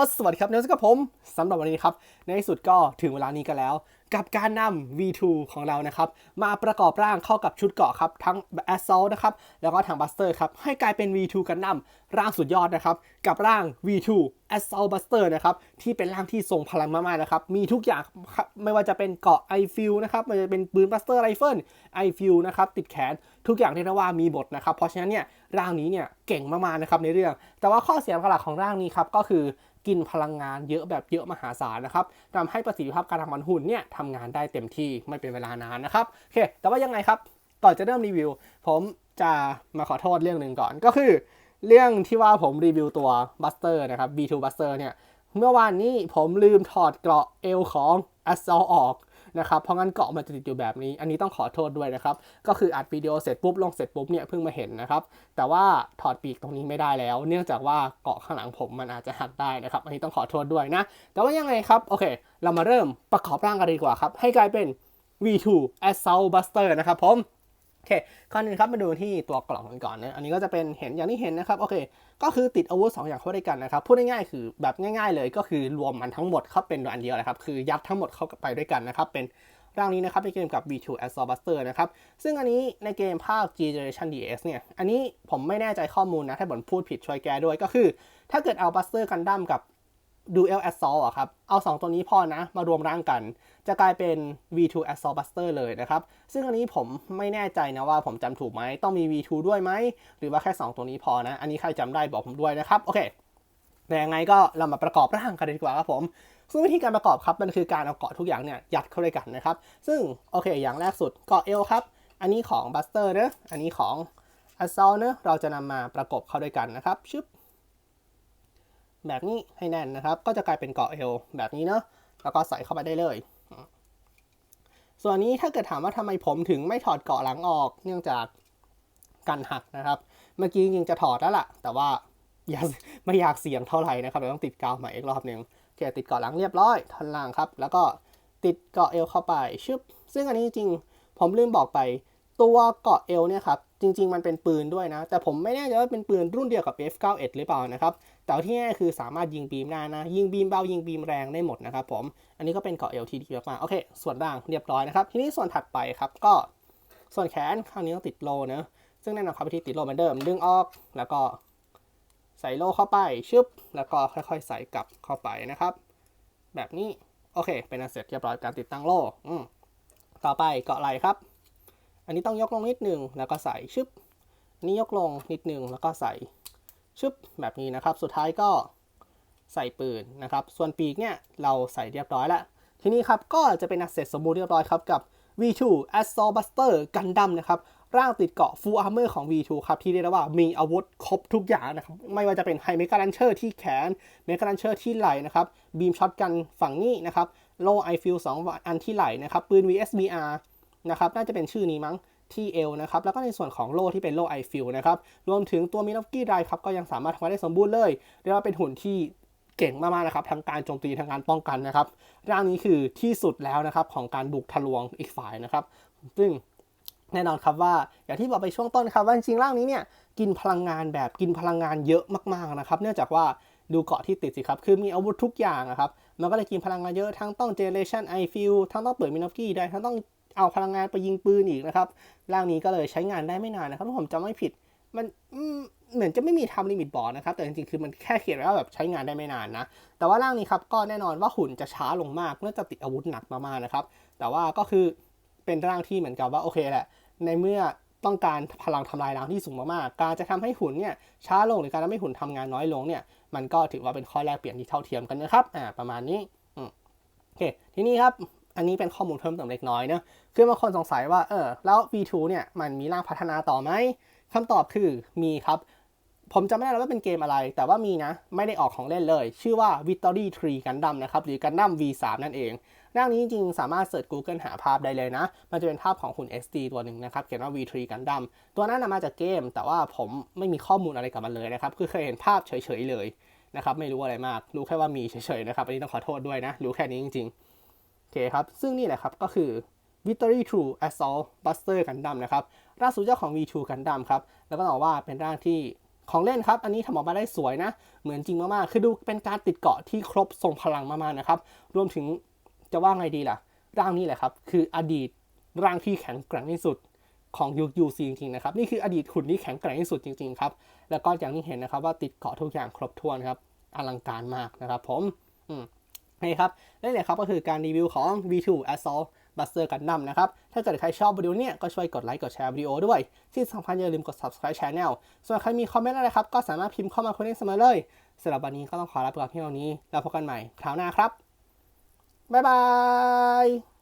อสวัสดีครับเนสกับผมสำหรับวันนี้ครับ ในที่สุดก็ถึงเวลานี้กันแล้ว กับการนำ V2 ของเรานะครับ มาประกอบร่างเข้ากับชุดเกราะครับ ทั้ง Assault นะครับ แล้วก็ทาง Buster ครับ ให้กลายเป็น V2 กันดั้มร่างสุดยอดนะครับ กับร่าง V2 Assault Buster นะครับ ที่เป็นร่างที่ทรงพลังมากๆนะครับ มีทุกอย่างครับไม่ว่าจะเป็นเกราะ i f i l นะครับม่ว่าจะเป็นปืน Buster Rifle i f i l นะครับติดแขนทุกอย่างเรียกได้ว่ามีบทนะครับเพราะฉะนั้นเนี่ยร่างนี้เนี่ยเก่งมากๆนะครับในเรื่อง แต่ว่าข้อเสียหลักของร่างนี้ครับก็คือ กินพลังงานเยอะแบบเยอะมหาศาลนะครับทำให้ประสิทธิภาพการทำมันหุ่นเนี่ยทำงานได้เต็มที่ไม่เป็นเวลานานนะครับโอเค แต่ว่ายังไงครับก่อนจะเริ่มรีวิว ผมจะมาขอโทษเรื่องหนึ่งก่อนก็คือ เรื่องที่ว่าผมรีวิวตัวบัสเตอร์นะครับ B2 Buster เนี่ยเมื่อวานนี้ผมลืมถอดเกราะเอวของ Assault ออก นะครับ เพราะงั้นเกาะมันจะติดอยู่แบบนี้ อันนี้ต้องขอโทษด้วยนะครับ ก็คืออัดวิดีโอเสร็จปุ๊บลงเสร็จปุ๊บเนี่ยเพิ่งมาเห็นนะครับ แต่ว่าถอดปีกตรงนี้ไม่ได้แล้ว เนื่องจากว่าเกาะข้างหลังผมมันอาจจะหักได้นะครับ อันนี้ต้องขอโทษด้วยนะ แต่ว่ายังไงครับ โอเค เรามาเริ่มประกอบร่างกันดีกว่าครับ ให้กลายเป็น V2 Assault Buster นะครับผม อเคก่อนอื่นครับมาดูที่ตัวกล่องกันก่อนนะอันนี้ก็จะเป็นเห็นอย่างที่เห็นนะครับโอเค ก็คือติดอาวุธ2อย่างเข้าด้วยกันนะครับพูดง่ายๆคือแบบง่าย ๆ เลยก็คือรวมมันทั้งหมดเข้าเป็นอันเดียวเลยครับคือยัดทั้งหมดเข้าไปด้วยกันนะครับเป็นร่างนี้นะครับในเกมกับ V2 Assault Buster นะครับซึ่งอันนี้ในเกมภาค G Generation DS เนี่ยอันนี้ผมไม่แน่ใจข้อมูลนะถ้าผมพูดผิดช่วยแก้ด้วยก็คือ ถ้าเกิดเอา Buster Gundam กับ Dual Assault อะครับ เอา 2 ตัวนี้พอนะ มารวมร่างกัน จะกลายเป็น V2 Assault Buster เลยนะครับ ซึ่งอันนี้ผมไม่แน่ใจนะว่าผมจำถูกไหม ต้องมี V2 ด้วยไหม หรือว่าแค่ 2 ตัวนี้พอนะ อันนี้ใครจำได้บอกผมด้วยนะครับ โอเค แต่ยังไงก็เรามาประกอบร่างกันดีกว่าครับผม ซึ่งวิธีการประกอบครับ มันคือการเอาเกาะทุกอย่างเนี่ยยัดเข้าด้วยกันนะครับ ซึ่งโอเค อย่างแรกสุดเกาะเอวครับ อันนี้ของ Buster เนอะอันนี้ของ Assault เนอะเราจะนำมาประกบเข้าด้วยกันนะครับ ชึบ แบบนี้ให้แน่นนะครับ ก็จะกลายเป็นเกาะเอวแบบนี้เนาะแล้วก็ใส่เข้าไปได้เลย ส่วนนี้ถ้าเกิดถามว่าทำไมผมถึงไม่ถอดเกาะหลังออก เนื่องจากกันหักนะครับ เมื่อกี้จริงจะถอดแล้วล่ะ แต่ว่าอยาไม่อยากเสี่ยงเท่าไหร่นะครับเดี๋ยวต้องติดกาวใหม่อีกรอบหนึ่งโอเคติดเกาะหลังเรียบร้อยท่อนล่างครับ แล้วก็ติดเกาะเอวเข้าไปชึบซึ่งอันนี้จริงผมลืมบอกไปตัวเกาะเอวเนี่ยครับ จริง ๆ มันเป็นปืนด้วยนะ แต่ผมไม่แน่ใจว่าเป็นปืนรุ่นเดียวกับ F91 หรือเปล่านะครับ แต่ที่แน่คือสามารถยิงบีมได้นะ ยิงบีมเบา ยิงบีมแรงได้หมดนะครับผม อันนี้ก็เป็นเกาะเอวที่ดีมากๆโอเค ส่วนล่างเรียบร้อยนะครับ ทีนี้ส่วนถัดไปครับ ก็ส่วนแขนข้างนี้ต้องติดโลนะ ซึ่งแน่นอนครับวิธีติดโลเหมือนเดิม ดึงออก แล้วก็ใส่โลเข้าไป ชึบ แล้วก็ค่อยๆ ใส่กลับเข้าไปนะครับ แบบนี้ โอเค เป็นอันเสร็จเรียบร้อยการติดตั้งโลอืมต่อไปเกาะไหลครับ อันนี้ต้องยกลงนิดหนึ่งแล้วก็ใส่ชึบอันนี้ยกลงนิดหนึ่งแล้วก็ใส่ชึบแบบนี้นะครับ สุดท้ายก็ใส่ปืนนะครับ ส่วนปีกเนี่ยเราใส่เรียบร้อยแล้ว ทีนี้ครับก็จะเป็นอันเสร็จสมบูรณ์เรียบร้อยครับกับ V2 Assault Buster Gundam นะครับร่างติดเกาะ Full Armor ของ V2 ครับที่เรียกได้ว่ามีอาวุธครบทุกอย่างนะครับไม่ว่าจะเป็นไฮเมกาลันเชอร์ที่แขนเมกาลันเชอร์ที่ไหล่นะครับบีมช็อตกันฝั่งนี้นะครับโล่ไอฟิลสองอันที่ไหล่นะครับปืน VSBR นะครับน่าจะเป็นชื่อนี้มั้งที่เอวนะครับแล้วก็ในส่วนของโล่ที่เป็นโล่ไอฟิลนะครับรวมถึงตัวมิลกี้ไดครับก็ยังสามารถทำงาได้สมบูรณ์เลยเรียกว่าเป็นหุ่นที่เก่งมากๆนะครับทั้งการโจมตีทั้งการป้องกันนะครับร่างนี้คือที่สุดแล้วนะครับของการบุกทะลวงอีกฝ่ายนะครับ ซึ่งแน่นอนครับว่าอย่างที่บอกไปช่วงต้นครับว่าจริงๆร่างนี้เนี่ยกินพลังงานแบบกินพลังงานเยอะมากๆนะครับ เนื่องจากว่าดูเกาะที่ติดสิครับ คือมีอาวุธทุกอย่างนะครับ มันก็เลยกินพลังงานเยอะ ทั้งต้องเจเนเรชันไอฟิลทั้งต้องเปิดมินอฟกี้ได้ ทั้งต้อง เอาพลังงานไปยิงปืนอีกนะครับ ร่างนี้ก็เลยใช้งานได้ไม่นานนะครับถ้าผมจำไม่ผิด มันเหมือนจะไม่มีทำลิมิตบอร์ดนะครับ แต่จริงๆ คือมันแค่เขียนไว้ว่าแบบใช้งานได้ไม่นานนะ แต่ว่าร่างนี้ครับก็แน่นอนว่าหุ่นจะช้าลงมากเนื่องจากติดอาวุธหนักมากๆนะครับ แต่ว่าก็คือเป็นร่างที่เหมือนกับว่าโอเคแหละ ในเมื่อต้องการพลังทำลายล้างที่สูงมากๆ การจะทำให้หุ่นเนี่ยช้าลงหรือการทำให้หุ่นทำงานน้อยลงเนี่ย มันก็ถือว่าเป็นข้อแลกเปลี่ยนที่เท่าเทียมกันนะครับ อ่า ประมาณนี้อืมโอเค ทีนี้ครับ อันนี้เป็นข้อมูลเพิ่มเติมเล็กน้อยเนะคือบางคนสงสัยว่าเออแล้ว V2 เนี่ยมันมีร่างพัฒนาต่อไหมคำตอบคือมีครับ ผมจำไม่ได้แล้วว่าเป็นเกมอะไร แต่ว่ามีนะ ไม่ได้ออกของเล่นเลย ชื่อว่า Victory Tree Gundam นะครับ หรือ Gundam V3 นั่นเองร่างนี้จริงสามารถเสิร์ช Google หาภาพได้เลยนะ มันจะเป็นภาพของหุ่น SD ตัวหนึ่งนะครับ เขียนว่า V3 Gundam ตัวนั้นนมาจากเกม แต่ว่าผมไม่มีข้อมูลอะไรกับมันเลยนะครับ คือเคยเห็นภาพเฉยๆเลยนะครับ ไม่รู้อะไรมาก รู้แค่ว่ามีเฉยๆนะครับ อันนี้ต้องขอโทษด้วยนะ รู้แค่นี้จริงๆ เคครับ ซึ่งนี่แหละครับก็คือ Victory True Assault Buster Gundam นะครับร่างสุดยอดของ V2 Gundam ครับ แล้วก็บอกว่าเป็นร่างที่ของเล่นครับ อันนี้ทำออกมาได้สวยนะ เหมือนจริงมากๆ คือดูเป็นการติดเกาะที่ครบทรงพลังมากๆนะครับ รวมถึงจะว่าไงดีล่ะ ร่างนี้แหละครับ คืออดีตร่างที่แข็งแกร่งที่สุดของยุคยูซีจริงๆนะครับ นี่คืออดีตขุนที่แข็งแกร่งที่สุดจริงๆครับ แล้วก็อย่างที่เห็นนะครับว่าติดเกาะทุกอย่างครบถ้วนครับ อลังการมากนะครับผม อืม นี่ครับนี่แหละครับก็คือการรีวิวของ V2 Assault Buster Gundam นะครับ ถ้าเกิดใครชอบวิดีโอเนี้ยก็ช่วยกดไลค์ กดแชร์วิดีโอด้วย ที่สำคัญอย่าลืมกด subscribe channel ส่วนใครมีคอมเมนต์อะไรครับ ก็สามารถพิมพ์เข้ามาคุยได้เสมอเลยสำหรับวันนี้ก็ต้องขอลาไปก่อนเพียงเท่านี้ แล้วพบกันใหม่คราวหน้าครับ บ๊ายบาย